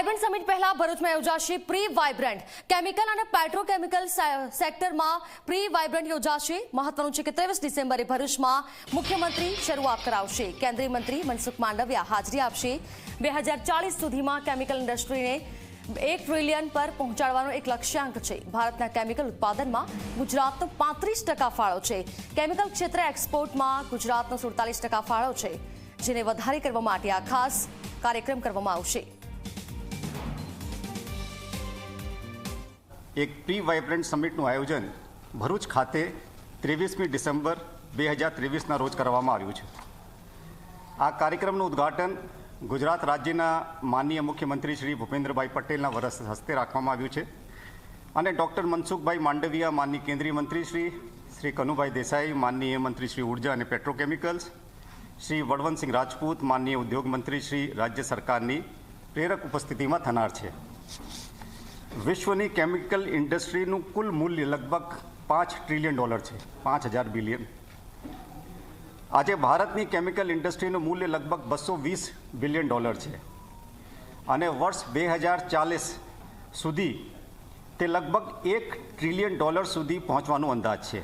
Vibrant summit પહેલા ભરૂચમાં યોજાશે પ્રી વાઇબ્રન્ટ કેમિકલ અને પેટ્રોકેમિકલ સેક્ટરમાં પ્રી વાઇબ્રન્ટ યોજાશે. મહત્વનું છે કે ત્રેવીસ ડિસેમ્બરે ભરૂચમાં મુખ્યમંત્રી શરૂઆત કરાવશે. કેન્દ્રીય મંત્રી મનસુખ માંડવિયા હાજરી આપશે. બે સુધીમાં કેમિકલ ઇન્ડસ્ટ્રીને એક ટ્રિલિયન પર પહોંચાડવાનો એક લક્ષ્યાંક છે. ભારતના કેમિકલ ઉત્પાદનમાં ગુજરાતનો પાંત્રીસ ટકા ફાળો છે. કેમિકલ ક્ષેત્રે એક્સપોર્ટમાં ગુજરાતનો સુડતાલીસ ટકા ફાળો છે. જેને વધારે કરવા માટે આ ખાસ કાર્યક્રમ કરવામાં આવશે. એક પ્રી વાઇબ્રન્ટ સમિટનું આયોજન ભરૂચ ખાતે ત્રેવીસમી ડિસેમ્બર બે હજાર ત્રેવીસના રોજ કરવામાં આવ્યું છે. આ કાર્યક્રમનું ઉદ્ઘાટન ગુજરાત રાજ્યના માનનીય મુખ્યમંત્રી શ્રી ભૂપેન્દ્રભાઈ પટેલના વરસ હસ્તે રાખવામાં આવ્યું છે અને ડૉક્ટર મનસુખભાઈ માંડવિયા માનનીય કેન્દ્રીય મંત્રી શ્રી શ્રી કનુભાઈ દેસાઈ માનનીય મંત્રી શ્રી ઊર્જા અને પેટ્રોકેમિકલ્સ, શ્રી વડવંતસિંહ રાજપૂત માનનીય ઉદ્યોગ મંત્રી શ્રી રાજ્ય સરકારની પ્રેરક ઉપસ્થિતિમાં થનાર છે. વિશ્વની કેમિકલ ઇન્ડસ્ટ્રીનું કુલ મૂલ્ય લગભગ પાંચ ટ્રિલિયન ડોલર છે. પાંચ હજાર બિલિયન આજે ભારતની કેમિકલ ઇન્ડસ્ટ્રીનું મૂલ્ય લગભગ બસો વીસ બિલિયન ડોલર છે. અને વર્ષ બે હજાર ચાલીસ સુધી તે લગભગ એક ટ્રિલિયન ડોલર સુધી પહોંચવાનો અંદાજ છે.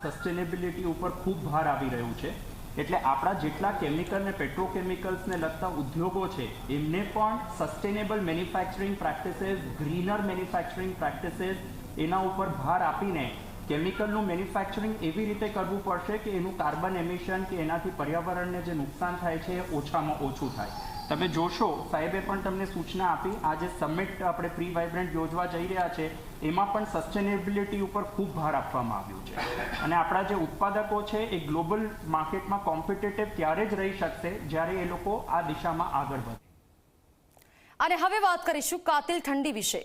સસ્ટેનેબિલિટી ઉપર ખૂબ ભાર આવી રહ્યું છે. એટલે આપણા જેટલા કેમિકલ ને પેટ્રોકેમિકલ્સને લગતા ઉદ્યોગો છે, એમને પણ sustainable manufacturing practices greener manufacturing practices એના ઉપર ભાર આપીને કેમિકલનું મેન્યુફેક્ચરિંગ એવી રીતે કરવું પડશે કે એનું કાર્બન એમિશન કે એનાથી પર્યાવરણને જે નુકસાન થાય છે એ ઓછામાં ઓછું થાય. તમે જોશો, સાહેબે પણ તમને સૂચના આપી આ જે સમિટ આપણે પ્રી વાઇબ્રન્ટ યોજવા જઈ રહ્યા છે, એમાં પણ સસ્ટેનેબિલિટી ઉપર ખૂબ ભાર આપવામાં આવ્યો છે. અને આપણા જે ઉત્પાદકો છે, એ ગ્લોબલ માર્કેટમાં કોમ્પિટેટિવ ત્યારે જ રહી શકશે, જ્યારે એ લોકો આ દિશામાં આગળ વધે. અને હવે વાત કરીશું કાતિલ ઠંડી વિશે.